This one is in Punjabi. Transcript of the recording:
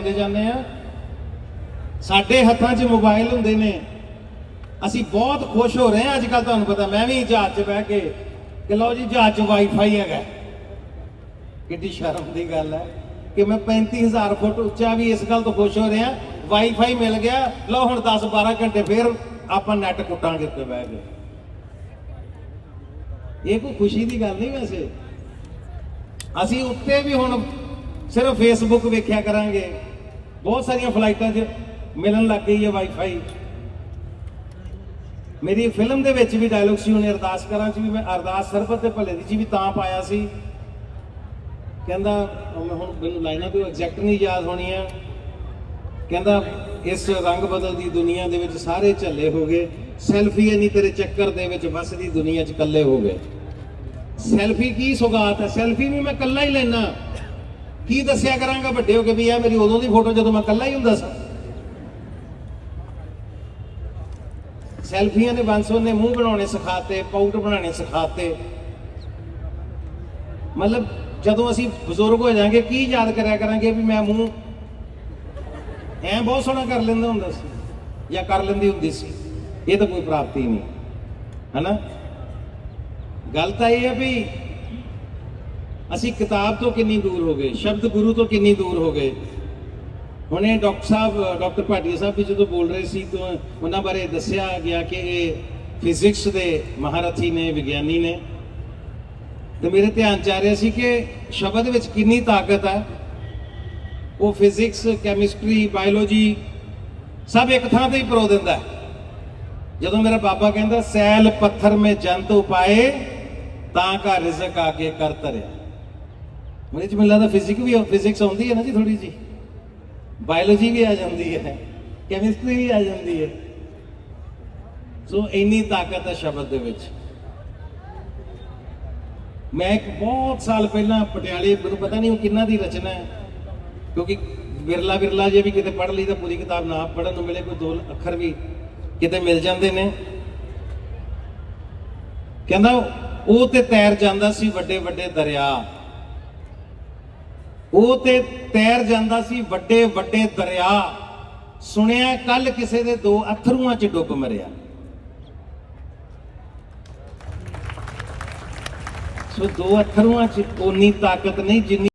ਦੇ ਜਾਂਦੇ ਆ। ਸਾਡੇ ਹੱਥਾਂ 'ਚ ਮੋਬਾਈਲ ਹੁੰਦੇ ਨੇ। ਅਸੀਂ ਬਹੁਤ ਖੁਸ਼ ਹੋ ਰਹੇ ਹਾਂ ਅੱਜ ਕੱਲ ਤੁਹਾਨੂੰ ਪਤਾ, ਮੈਂ ਵੀ ਜਹਾਜ਼ 'ਚ ਬਹਿ ਕੇ ਕਿ ਲਓ ਜੀ, ਜਹਾਜ਼ 'ਚ ਵਾਈਫਾਈ ਹੈਗਾ। ਕਿੱਡੀ ਸ਼ਰਮ ਦੀ ਗੱਲ ਹੈ ਕਿ ਮੈਂ 35000 ਫੁੱਟ ਉੱਚਾ ਵੀ ਇਸ ਗੱਲ ਤੋਂ ਖੁਸ਼ ਹੋ ਰਿਹਾ ਵਾਈਫਾਈ ਮਿਲ ਗਿਆ। ਲਓ ਹੁਣ 10 12 ਘੰਟੇ ਫੇਰ ਆਪਾਂ ਨੈਟ ਕੁੱਟਾਂਗੇ ਉੱਤੇ ਬਹਿ ਕੇ। ਇਹ ਕੋਈ ਖੁਸ਼ੀ ਦੀ ਗੱਲ ਨਹੀਂ ਵੈਸੇ। ਅਸੀਂ ਉੱਤੇ ਵੀ ਹੁਣ ਸਿਰਫ ਫੇਸਬੁੱਕ ਵੇਖਿਆ ਕਰਾਂਗੇ। ਬਹੁਤ ਸਾਰੀਆਂ ਫਲਾਈਟਾਂ 'ਚ ਮਿਲਣ ਲੱਗ ਗਈ ਹੈ ਵਾਈਫਾਈ ਮੇਰੀ ਫਿਲਮ ਦੇ ਵਿੱਚ ਵੀ ਡਾਇਲੌਗ ਸੀ, ਉਹਨੇ ਅਰਦਾਸ ਕਰਾਂ ਚ ਵੀ ਮੈਂ ਅਰਦਾਸ ਸਰਬਤ ਦੇ ਭਲੇ ਦੀ ਜੀ ਵੀ ਤਾਂ ਪਾਇਆ ਸੀ। ਕਹਿੰਦਾ ਮੈਂ ਹੁਣ ਮੈਨੂੰ ਲਾਈਨਾਂ ਤੋਂ ਐਗਜ਼ੈਕਟ ਨਹੀਂ ਯਾਦ ਹੋਣੀਆਂ। ਕਹਿੰਦਾ, ਇਸ ਰੰਗ ਬਦਲਦੀ ਦੁਨੀਆ ਦੇ ਵਿੱਚ ਸਾਰੇ ਝੱਲੇ ਹੋ ਗਏ। ਸੈਲਫੀ ਨਹੀਂ ਤੇਰੇ ਚੱਕਰ ਦੇ ਵਿੱਚ ਵਸਦੀ ਦੁਨੀਆ 'ਚ ਇਕੱਲੇ ਹੋ ਗਏ। ਸੈਲਫੀ ਕੀ ਸੁਗਾਤ ਹੈ? ਸੈਲਫੀ ਵੀ ਮੈਂ ਇਕੱਲਾ ਹੀ ਲੈਣਾ ਕੀ ਦੱਸਿਆ ਕਰਾਂਗਾ ਵੱਡੇ ਹੋ ਕੇ ਵੀ ਇਹ ਮੇਰੀ ਉਦੋਂ ਦੀ ਫੋਟੋ ਜਦੋਂ ਮੈਂ ਇਕੱਲਾ ਹੀ ਹੁੰਦਾ ਸੀ। ਸੈਲਫੀਆਂ ਦੇ ਬੰਸੋ ਨੇ ਮੂੰਹ ਬਣਾਉਣੇ ਸਿਖਾਤੇ ਪਾਊਟ ਬਣਾਉਣੇ ਸਿਖਾਤੇ। ਮਤਲਬ ਜਦੋਂ ਅਸੀਂ ਬਜ਼ੁਰਗ ਹੋ ਜਾਾਂਗੇ, ਕੀ ਯਾਦ ਕਰਿਆ ਕਰਾਂਗੇ ਵੀ ਮੈਂ ਮੂੰਹ ਐ ਬਹੁਤ ਸੋਹਣਾ ਕਰ ਲੈਂਦਾ ਹੁੰਦਾ ਸੀ ਜਾਂ ਕਰ ਲੈਂਦੀ ਹੁੰਦੀ ਸੀ। ਇਹ ਤਾਂ ਕੋਈ ਪ੍ਰਾਪਤੀ ਨਹੀਂ। ਹੈਨਾ? ਗੱਲ ਤਾਂ ਇਹ ਹੈ ਵੀ ਅਸੀਂ ਕਿਤਾਬ ਤੋਂ ਕਿੰਨੀ ਦੂਰ ਹੋ ਗਏ, ਸ਼ਬਦ ਗੁਰੂ ਤੋਂ ਕਿੰਨੀ ਦੂਰ ਹੋ ਗਏ। ਹੁਣੇ ਡਾਕਟਰ ਸਾਹਿਬ, ਡਾਕਟਰ ਭਾਟੀਆ ਸਾਹਿਬ ਵੀ ਜਦੋਂ ਬੋਲ ਰਹੇ ਸੀ ਤਾਂ ਉਹਨਾਂ ਬਾਰੇ ਦੱਸਿਆ ਗਿਆ ਕਿ ਇਹ ਫਿਜ਼ਿਕਸ ਦੇ ਮਹਾਰਥੀ ਨੇ, ਵਿਗਿਆਨੀ ਨੇ। ਤੇ ਮੇਰੇ ਧਿਆਨ ਚ ਆ ਰਿਹਾ ਸੀ ਕਿ ਸ਼ਬਦ ਵਿੱਚ ਕਿੰਨੀ ਤਾਕਤ ਹੈ ਉਹ ਫਿਜ਼ਿਕਸ ਕੈਮਿਸਟਰੀ ਬਾਇਓਲੋਜੀ ਸਭ ਇੱਕ ਥਾਂ ਤੇ ਹੀ ਪਰੋ ਦਿੰਦਾ ਹੈ। ਜਦੋਂ ਮੇਰਾ ਬਾਬਾ ਕਹਿੰਦਾ, ਸੈਲ ਪੱਥਰ ਮੇ ਜੰਤ ਉਪਾਏ, ਤਾਂ ਕਾ ਰਿਜ਼ਕ ਆ ਕੇ ਕਰ ਤਰਿਆ ਮੇਰੇ ਚ ਮੈਨੂੰ ਲੱਗਦਾ ਫਿਜ਼ਿਕ ਵੀ ਫਿਜ਼ਿਕਸ ਆਉਂਦੀ ਹੈ ਨਾ ਜੀ ਥੋੜੀ ਜੀ ਬਾਇਓਲੋਜੀ ਵੀ ਆ ਜਾਂਦੀ ਹੈ। ਕੈਮਿਸਟਰੀ ਵੀ ਆ ਜਾਂਦੀ ਹੈ। ਸੋ ਇੰਨੀ ਤਾਕਤ ਹੈ ਸ਼ਬਦ ਦੇ ਵਿੱਚ। ਮੈਂ ਇੱਕ ਬਹੁਤ ਸਾਲ ਪਹਿਲਾਂ ਪਟਿਆਲੇ, ਮੈਨੂੰ ਪਤਾ ਨਹੀਂ ਉਹ ਕਿੰਨਾ ਦੀ ਰਚਨਾ ਹੈ, ਕਿਉਂਕਿ ਵਿਰਲਾ ਵਿਰਲਾ ਜੇ ਵੀ ਕਿਤੇ ਪੜ੍ਹ ਲਈ ਤਾਂ ਪੂਰੀ ਕਿਤਾਬ ਨਾ ਪੜ੍ਹਨ ਨੂੰ ਮਿਲੇ, ਕੋਈ ਦੋ ਅੱਖਰ ਵੀ ਕਿਤੇ ਮਿਲ ਜਾਂਦੇ ਨੇ। ਕਹਿੰਦਾ, ਉਹ ਤੇ ਤੈਰ ਜਾਂਦਾ ਸੀ ਵੱਡੇ ਵੱਡੇ ਦਰਿਆ। ਉਹ ਤੇ ਤੈਰ ਜਾਂਦਾ ਸੀ ਵੱਡੇ ਵੱਡੇ ਦਰਿਆ। ਸੁਣਿਆ ਕੱਲ ਕਿਸੇ ਦੇ ਦੋ ਅਥਰੂਆਂ 'ਚ ਡੁੱਬ ਮਰਿਆ। ਸੋ ਦੋ ਅਥਰੂਆਂ 'ਚ ਓਨੀ ਤਾਕਤ ਨਹੀਂ, ਜਿੰਨੀ